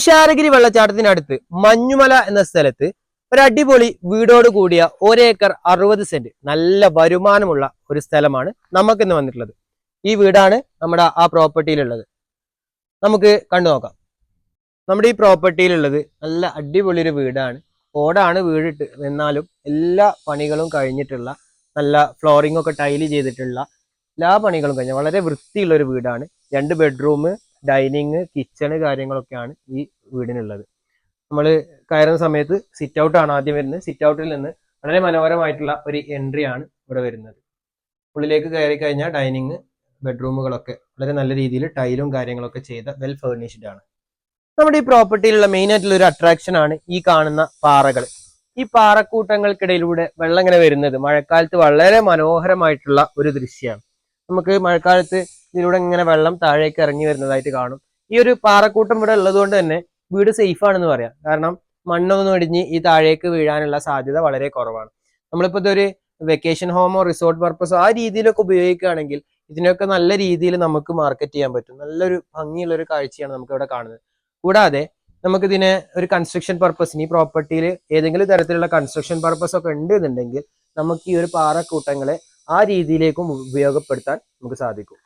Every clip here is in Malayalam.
തുഷാരഗിരി വെള്ളച്ചാട്ടത്തിനടുത്ത് മഞ്ഞുമല എന്ന സ്ഥലത്ത് ഒരു അടിപൊളി വീടോട് കൂടിയ ഒരേക്കർ അറുപത് സെന്റ് നല്ല വരുമാനമുള്ള ഒരു സ്ഥലമാണ് നമുക്കിന്ന് വന്നിട്ടുള്ളത്. ഈ വീടാണ് നമ്മുടെ ആ പ്രോപ്പർട്ടിയിലുള്ളത്. നമുക്ക് കണ്ടു നോക്കാം. നമ്മുടെ ഈ പ്രോപ്പർട്ടിയിലുള്ളത് നല്ല അടിപൊളി ഒരു വീടാണ്. ഓടാണ് വീടിട്ട് എന്നാലും എല്ലാ പണികളും കഴിഞ്ഞിട്ടുള്ള നല്ല ഫ്ലോറിംഗ് ഒക്കെ ടൈൽ ചെയ്തിട്ടുള്ള എല്ലാ പണികളും കഴിഞ്ഞ വളരെ വൃത്തിയുള്ള ഒരു വീടാണ്. രണ്ട് ബെഡ്റൂം ഡൈനിങ് കിച്ചണ് കാര്യങ്ങളൊക്കെയാണ് ഈ വീടിനുള്ളത്. നമ്മൾ കയറുന്ന സമയത്ത് സിറ്റ് ഔട്ട് ആണ് ആദ്യം വരുന്നത്. സിറ്റ് ഔട്ടിൽ നിന്ന് വളരെ മനോഹരമായിട്ടുള്ള ഒരു എൻട്രി ആണ് ഇവിടെ വരുന്നത്. ഉള്ളിലേക്ക് കയറി കഴിഞ്ഞാൽ ഡൈനിങ് ബെഡ്റൂമുകളൊക്കെ വളരെ നല്ല രീതിയിൽ ടൈലും കാര്യങ്ങളൊക്കെ ചെയ്ത വെൽ ഫേർണിഷ്ഡ് ആണ്. നമ്മുടെ ഈ പ്രോപ്പർട്ടിയിലുള്ള മെയിൻ ആയിട്ടുള്ള ഒരു അട്രാക്ഷൻ ആണ് ഈ കാണുന്ന പാറകൾ ഈ പാറക്കൂട്ടങ്ങൾക്കിടയിലൂടെ വെള്ളം ഇങ്ങനെ വരുന്നത് മഴക്കാലത്ത് വളരെ മനോഹരമായിട്ടുള്ള ഒരു ദൃശ്യമാണ് നമുക്ക് മഴക്കാലത്ത് ഇതിലൂടെ ഇങ്ങനെ വെള്ളം താഴേക്ക് ഇറങ്ങി വരുന്നതായിട്ട് കാണും. ഈ ഒരു പാറക്കൂട്ടം ഇവിടെ ഉള്ളതുകൊണ്ട് തന്നെ വീട് സേഫ് ആണെന്ന് പറയാം. കാരണം മണ്ണൊന്നും ഇടിഞ്ഞ് ഈ താഴേക്ക് വീഴാനുള്ള സാധ്യത വളരെ കുറവാണ്. നമ്മളിപ്പോൾ ഇതൊരു വെക്കേഷൻ ഹോമോ റിസോർട്ട് പർപ്പസോ ആ രീതിയിലൊക്കെ ഉപയോഗിക്കുകയാണെങ്കിൽ ഇതിനൊക്കെ നല്ല രീതിയിൽ നമുക്ക് മാർക്കറ്റ് ചെയ്യാൻ പറ്റും. നല്ലൊരു ഭംഗിയുള്ള ഒരു കാഴ്ചയാണ് നമുക്ക് ഇവിടെ കാണുന്നത്. കൂടാതെ നമുക്കിതിനെ ഒരു കൺസ്ട്രക്ഷൻ പർപ്പസിന് ഈ പ്രോപ്പർട്ടിയിൽ ഏതെങ്കിലും തരത്തിലുള്ള കൺസ്ട്രക്ഷൻ പർപ്പസ് ഒക്കെ ഉണ്ട് എന്നുണ്ടെങ്കിൽ നമുക്ക് ഈ ഒരു പാറക്കൂട്ടങ്ങളെ ആ രീതിയിലേക്കും ഉപയോഗപ്പെടുത്താൻ നമുക്ക് സാധിക്കും.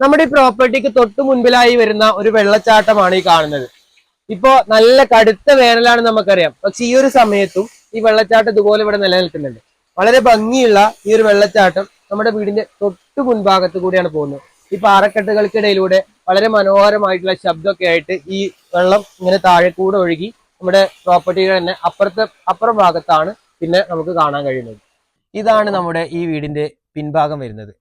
നമ്മുടെ ഈ പ്രോപ്പർട്ടിക്ക് തൊട്ട് മുൻപിലായി വരുന്ന ഒരു വെള്ളച്ചാട്ടമാണ് ഈ കാണുന്നത്. ഇപ്പോ നല്ല കടുത്ത വേനലാണ് നമുക്കറിയാം. പക്ഷെ ഈ ഒരു സമയത്തും ഈ വെള്ളച്ചാട്ടം ഇതുപോലെ ഇവിടെ നിലനിൽക്കുന്നുണ്ട്. വളരെ ഭംഗിയുള്ള ഈ ഒരു വെള്ളച്ചാട്ടം നമ്മുടെ വീടിന്റെ തൊട്ട് മുൻഭാഗത്ത് കൂടിയാണ് പോകുന്നത്. ഈ പാറക്കെട്ടുകൾക്കിടയിലൂടെ വളരെ മനോഹരമായിട്ടുള്ള ശബ്ദമൊക്കെ ആയിട്ട് ഈ വെള്ളം ഇങ്ങനെ താഴെ കൂടെ ഒഴുകി നമ്മുടെ പ്രോപ്പർട്ടിയുടെ തന്നെ അപ്പുറത്തെ അപ്പുറം ഭാഗത്താണ് പിന്നെ നമുക്ക് കാണാൻ കഴിയുന്നത്. ഇതാണ് നമ്മുടെ ഈ വീടിന്റെ പിൻഭാഗം വരുന്നത്.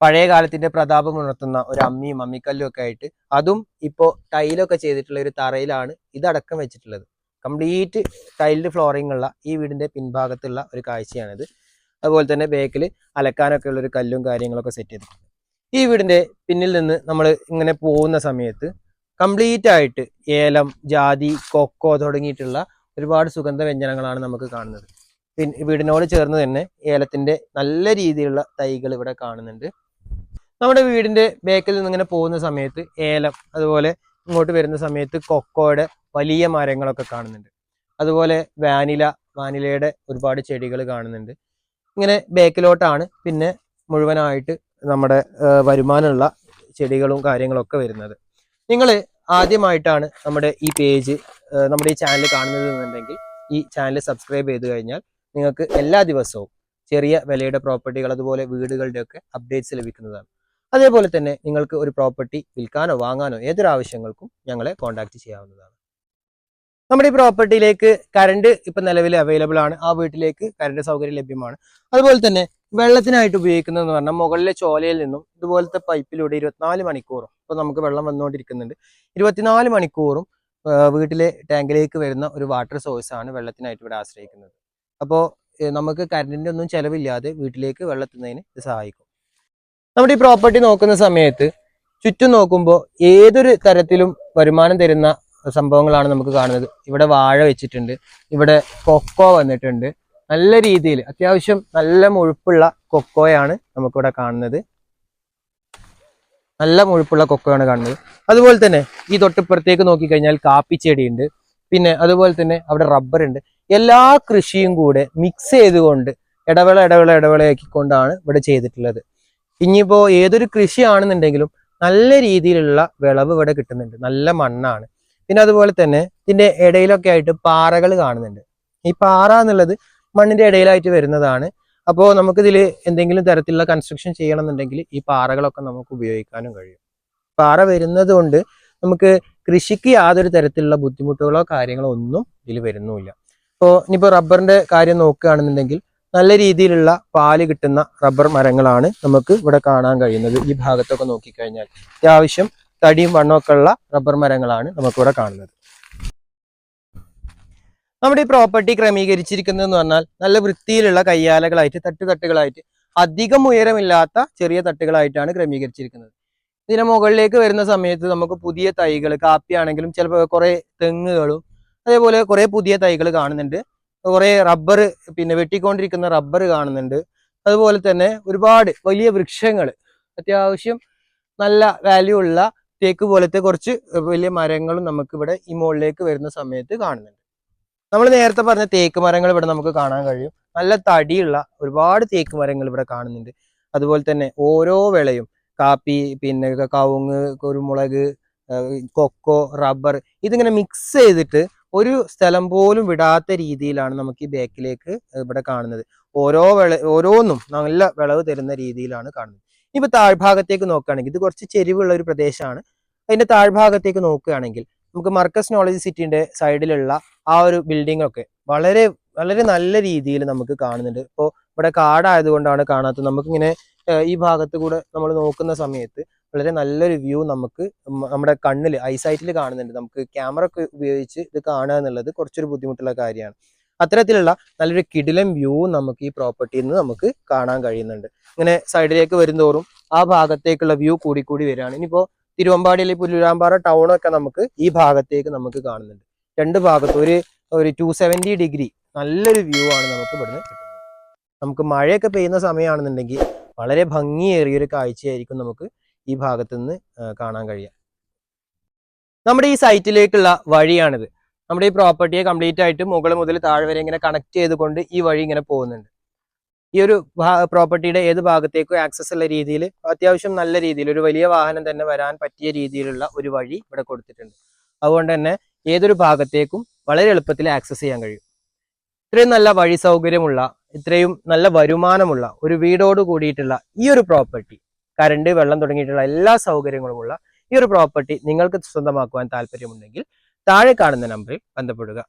പഴയ കാലത്തിന്റെ പ്രതാപം ഉണർത്തുന്ന ഒരു അമ്മിയും അമ്മിക്കല്ലും ഒക്കെ ആയിട്ട് അതും ഇപ്പോ ടൈലൊക്കെ ചെയ്തിട്ടുള്ള ഒരു തറയിലാണ് ഇതടക്കം വെച്ചിട്ടുള്ളത്. കംപ്ലീറ്റ് ടൈൽഡ് ഫ്ലോറിംഗ് ഉള്ള ഈ വീടിന്റെ പിൻഭാഗത്തുള്ള ഒരു കാഴ്ചയാണിത്. അതുപോലെ തന്നെ ബേക്കിൽ അലക്കാനൊക്കെ ഉള്ള ഒരു കല്ലും കാര്യങ്ങളൊക്കെ സെറ്റ് ചെയ്തിട്ടുണ്ട്. ഈ വീടിന്റെ പിന്നിൽ നിന്ന് നമ്മൾ ഇങ്ങനെ പോകുന്ന സമയത്ത് കംപ്ലീറ്റ് ആയിട്ട് ഏലം ജാതി കൊക്കോ തുടങ്ങിയിട്ടുള്ള ഒരുപാട് സുഗന്ധ വ്യഞ്ജനങ്ങളാണ് നമുക്ക് കാണുന്നത്. വീടിനോട് ചേർന്ന് തന്നെ ഏലത്തിന്റെ നല്ല രീതിയിലുള്ള തൈകൾ ഇവിടെ കാണുന്നുണ്ട്. നമ്മുടെ വീടിന്റെ ബേക്കിൽ നിന്ന് ഇങ്ങനെ പോകുന്ന സമയത്ത് ഏലം അതുപോലെ ഇങ്ങോട്ട് വരുന്ന സമയത്ത് കൊക്കോയുടെ വലിയ മരങ്ങളൊക്കെ കാണുന്നുണ്ട്. അതുപോലെ വാനില വാനിലയുടെ ഒരുപാട് ചെടികൾ കാണുന്നുണ്ട്. ഇങ്ങനെ ബേക്കിലോട്ടാണ് പിന്നെ മുഴുവനായിട്ട് നമ്മുടെ വരുമാനമുള്ള ചെടികളും കാര്യങ്ങളൊക്കെ വരുന്നത്. നിങ്ങൾ ആദ്യമായിട്ടാണ് നമ്മുടെ ഈ പേജ് നമ്മുടെ ഈ ചാനൽ കാണുന്നത് എന്നുണ്ടെങ്കിൽ ഈ ചാനൽ സബ്സ്ക്രൈബ് ചെയ്ത് കഴിഞ്ഞാൽ നിങ്ങൾക്ക് എല്ലാ ദിവസവും ചെറിയ വിലയുടെ പ്രോപ്പർട്ടികൾ അതുപോലെ വീടുകളുടെ ഒക്കെ അപ്ഡേറ്റ്സ് ലഭിക്കുന്നതാണ്. അതേപോലെ തന്നെ നിങ്ങൾക്ക് ഒരു പ്രോപ്പർട്ടി വിൽക്കാനോ വാങ്ങാനോ ഏതൊരു ആവശ്യങ്ങൾക്കും ഞങ്ങളെ കോൺടാക്ട് ചെയ്യാവുന്നതാണ്. നമ്മുടെ ഈ പ്രോപ്പർട്ടിയിലേക്ക് കറണ്ട് ഇപ്പം നിലവിൽ അവൈലബിൾ ആണ്. ആ വീട്ടിലേക്ക് കറണ്ട് സൗകര്യം ലഭ്യമാണ്. അതുപോലെ തന്നെ വെള്ളത്തിനായിട്ട് ഉപയോഗിക്കുന്നതെന്ന് പറഞ്ഞാൽ മുകളിലെ ചോലയിൽ നിന്നും ഇതുപോലത്തെ പൈപ്പിലൂടെ ഇരുപത്തിനാല് മണിക്കൂറും ഇപ്പം നമുക്ക് വെള്ളം വന്നുകൊണ്ടിരിക്കുന്നുണ്ട്. ഇരുപത്തിനാല് മണിക്കൂറും വീട്ടിലെ ടാങ്കിലേക്ക് വരുന്ന ഒരു വാട്ടർ സോഴ്സാണ് വെള്ളത്തിനായിട്ട് ഇവിടെ ആശ്രയിക്കുന്നത്. അപ്പോൾ നമുക്ക് കറണ്ടിന്റെ ഒന്നും ചിലവില്ലാതെ വീട്ടിലേക്ക് വെള്ളം എത്തുന്നതിന് ഇത് സഹായിക്കും. നമ്മുടെ ഈ പ്രോപ്പർട്ടി നോക്കുന്ന സമയത്ത് ചുറ്റും നോക്കുമ്പോൾ ഏതൊരു തരത്തിലും വരുമാനം തരുന്ന സംഭവങ്ങളാണ് നമുക്ക് കാണുന്നത്. ഇവിടെ വാഴ വെച്ചിട്ടുണ്ട് ഇവിടെ കൊക്കോ വന്നിട്ടുണ്ട്. നല്ല രീതിയിൽ അത്യാവശ്യം നല്ല മുഴുപ്പുള്ള കൊക്കോയാണ് നമുക്കിവിടെ കാണുന്നത്. നല്ല മുഴുപ്പുള്ള കൊക്കോയാണ് കാണുന്നത്. അതുപോലെ തന്നെ ഈ തൊട്ടിപ്പുറത്തേക്ക് നോക്കിക്കഴിഞ്ഞാൽ കാപ്പിച്ചെടിയുണ്ട്. പിന്നെ അതുപോലെ തന്നെ അവിടെ റബ്ബർ ഉണ്ട്. എല്ലാ കൃഷിയും കൂടെ മിക്സ് ചെയ്തുകൊണ്ട് ഇടവേള ഇടവേള ഇടവേളയാക്കിക്കൊണ്ടാണ് ഇവിടെ ചെയ്തിട്ടുള്ളത്. ഇനിയിപ്പോൾ ഏതൊരു കൃഷിയാണെന്നുണ്ടെങ്കിലും നല്ല രീതിയിലുള്ള വിളവ് ഇവിടെ കിട്ടുന്നുണ്ട്. നല്ല മണ്ണാണ്. പിന്നെ അതുപോലെ തന്നെ ഇതിന്റെ ഇടയിലൊക്കെ ആയിട്ട് പാറകൾ കാണുന്നുണ്ട്. ഈ പാറ എന്നുള്ളത് മണ്ണിന്റെ ഇടയിലായിട്ട് വരുന്നതാണ്. അപ്പോൾ നമുക്കിതിൽ എന്തെങ്കിലും തരത്തിലുള്ള കൺസ്ട്രക്ഷൻ ചെയ്യണമെന്നുണ്ടെങ്കിൽ ഈ പാറകളൊക്കെ നമുക്ക് ഉപയോഗിക്കാനും കഴിയും. പാറ വരുന്നത് കൊണ്ട് നമുക്ക് കൃഷിക്ക് യാതൊരു തരത്തിലുള്ള ബുദ്ധിമുട്ടുകളോ കാര്യങ്ങളോ ഒന്നും ഇതിൽ വരുന്നുമില്ല. ഇപ്പോൾ ഇനിയിപ്പോൾ റബ്ബറിന്റെ കാര്യം നോക്കുകയാണെന്നുണ്ടെങ്കിൽ നല്ല രീതിയിലുള്ള പാൽ കിട്ടുന്ന റബ്ബർ മരങ്ങളാണ് നമുക്ക് ഇവിടെ കാണാൻ കഴിയുന്നത്. ഈ ഭാഗത്തൊക്കെ നോക്കിക്കഴിഞ്ഞാൽ അത്യാവശ്യം തടിയും വണ്ണമൊക്കെ ഉള്ള റബ്ബർ മരങ്ങളാണ് നമുക്കിവിടെ കാണുന്നത്. നമ്മുടെ ഈ പ്രോപ്പർട്ടി ക്രമീകരിച്ചിരിക്കുന്നത് എന്ന് പറഞ്ഞാൽ നല്ല വൃത്തിയിലുള്ള കയ്യാലകളായിട്ട് തട്ടുതട്ടുകളായിട്ട് അധികം ഉയരമില്ലാത്ത ചെറിയ തട്ടുകളായിട്ടാണ് ക്രമീകരിച്ചിരിക്കുന്നത്. ഇതിന് മുകളിലേക്ക് വരുന്ന സമയത്ത് നമുക്ക് പുതിയ തൈകൾ കാപ്പിയാണെങ്കിലും ചിലപ്പോൾ കുറേ തെങ്ങുകളും അതേപോലെ കുറെ പുതിയ തൈകൾ കാണുന്നുണ്ട്. കുറെ റബ്ബർ പിന്നെ വെട്ടിക്കൊണ്ടിരിക്കുന്ന റബ്ബർ കാണുന്നുണ്ട്. അതുപോലെ തന്നെ ഒരുപാട് വലിയ വൃക്ഷങ്ങൾ അത്യാവശ്യം നല്ല വാല്യൂ ഉള്ള തേക്ക് പോലത്തെ കുറച്ച് വലിയ മരങ്ങളും നമുക്ക് ഇവിടെ ഈ മുകളിലേക്ക് വരുന്ന സമയത്ത് കാണുന്നുണ്ട്. നമ്മൾ നേരത്തെ പറഞ്ഞ തേക്ക് മരങ്ങൾ ഇവിടെ നമുക്ക് കാണാൻ കഴിയും. നല്ല തടിയുള്ള ഒരുപാട് തേക്ക് മരങ്ങൾ ഇവിടെ കാണുന്നുണ്ട്. അതുപോലെ തന്നെ ഓരോ വിളയും കാപ്പി പിന്നെ കവുങ്ങ് കുരുമുളക് കൊക്കോ റബ്ബർ ഇതിങ്ങനെ മിക്സ് ചെയ്തിട്ട് ഒരു സ്ഥലം പോലും വിടാത്ത രീതിയിലാണ് നമുക്ക് ഈ ബാക്കിലേക്ക് ഇവിടെ കാണുന്നത്. ഓരോ വിള ഓരോന്നും നല്ല വിളവ് തരുന്ന രീതിയിലാണ് കാണുന്നത്. ഇപ്പൊ താഴ്ഭാഗത്തേക്ക് നോക്കുകയാണെങ്കിൽ ഇത് കുറച്ച് ചെരിവുള്ള ഒരു പ്രദേശമാണ്. അതിന്റെ താഴ്ഭാഗത്തേക്ക് നോക്കുകയാണെങ്കിൽ നമുക്ക് മർക്കസ് നോളജ് സിറ്റിന്റെ സൈഡിലുള്ള ആ ഒരു ബിൽഡിംഗ് ഒക്കെ വളരെ വളരെ നല്ല രീതിയിൽ നമുക്ക് കാണുന്നുണ്ട്. ഇപ്പോൾ ഇവിടെ കാടായതുകൊണ്ടാണ് കാണാത്തത്. നമുക്കിങ്ങനെ ഈ ഭാഗത്ത് കൂടെ നമ്മൾ നോക്കുന്ന സമയത്ത് വളരെ നല്ലൊരു വ്യൂ നമുക്ക് നമ്മുടെ കണ്ണിൽ ഐസൈറ്റിൽ കാണുന്നുണ്ട്. നമുക്ക് ക്യാമറ ഒക്കെ ഉപയോഗിച്ച് ഇത് കാണുക എന്നുള്ളത് കുറച്ചൊരു ബുദ്ധിമുട്ടുള്ള കാര്യമാണ്. അത്തരത്തിലുള്ള നല്ലൊരു കിടിലം വ്യൂ നമുക്ക് ഈ പ്രോപ്പർട്ടിയിൽ നിന്ന് നമുക്ക് കാണാൻ കഴിയുന്നുണ്ട്. ഇങ്ങനെ സൈഡിലേക്ക് വരുന്തോറും ആ ഭാഗത്തേക്കുള്ള വ്യൂ കൂടി കൂടി വരികയാണ്. തിരുവമ്പാടി തിരുവമ്പാടിയിലെ പുല്ലുരാമ്പാറ ടൗണൊക്കെ നമുക്ക് ഈ ഭാഗത്തേക്ക് നമുക്ക് കാണുന്നുണ്ട്. രണ്ട് ഭാഗത്ത് ഒരു ഒരു ടു സെവന്റി ഡിഗ്രി നല്ലൊരു വ്യൂ ആണ് നമുക്ക് ഇവിടുന്ന് കിട്ടുന്നത്. നമുക്ക് മഴയൊക്കെ പെയ്യുന്ന സമയമാണെന്നുണ്ടെങ്കിൽ വളരെ ഭംഗിയേറിയൊരു കാഴ്ചയായിരിക്കും നമുക്ക് ഈ ഭാഗത്ത് നിന്ന് കാണാൻ കഴിയുക നമ്മുടെ ഈ സൈറ്റിലേക്കുള്ള വഴിയാണിത്. നമ്മുടെ ഈ പ്രോപ്പർട്ടിയെ കംപ്ലീറ്റ് ആയിട്ട് മുകൾ മുതൽ താഴെ വരെ ഇങ്ങനെ കണക്ട് ചെയ്തുകൊണ്ട് ഈ വഴി ഇങ്ങനെ പോകുന്നുണ്ട്. ഈ ഒരു പ്രോപ്പർട്ടിയുടെ ഏത് ഭാഗത്തേക്കും ആക്സസ് ഉള്ള രീതിയിൽ അത്യാവശ്യം നല്ല രീതിയിൽ ഒരു വലിയ വാഹനം തന്നെ വരാൻ പറ്റിയ രീതിയിലുള്ള ഒരു വഴി ഇവിടെ കൊടുത്തിട്ടുണ്ട്. അതുകൊണ്ട് തന്നെ ഏതൊരു ഭാഗത്തേക്കും വളരെ എളുപ്പത്തിൽ ആക്സസ് ചെയ്യാൻ കഴിയും. ഇത്രയും നല്ല വഴി സൗകര്യമുള്ള ഇത്രയും നല്ല വരുമാനമുള്ള ഒരു വീടോട് കൂടിയിട്ടുള്ള ഈ ഒരു പ്രോപ്പർട്ടി കറണ്ട് വെള്ളം തുടങ്ങിയിട്ടുള്ള എല്ലാ സൗകര്യങ്ങളുമുള്ള ഈ ഒരു പ്രോപ്പർട്ടി നിങ്ങൾക്ക് സ്വന്തമാക്കുവാൻ താല്പര്യമുണ്ടെങ്കിൽ താഴെ കാണുന്ന നമ്പറിൽ ബന്ധപ്പെടുക.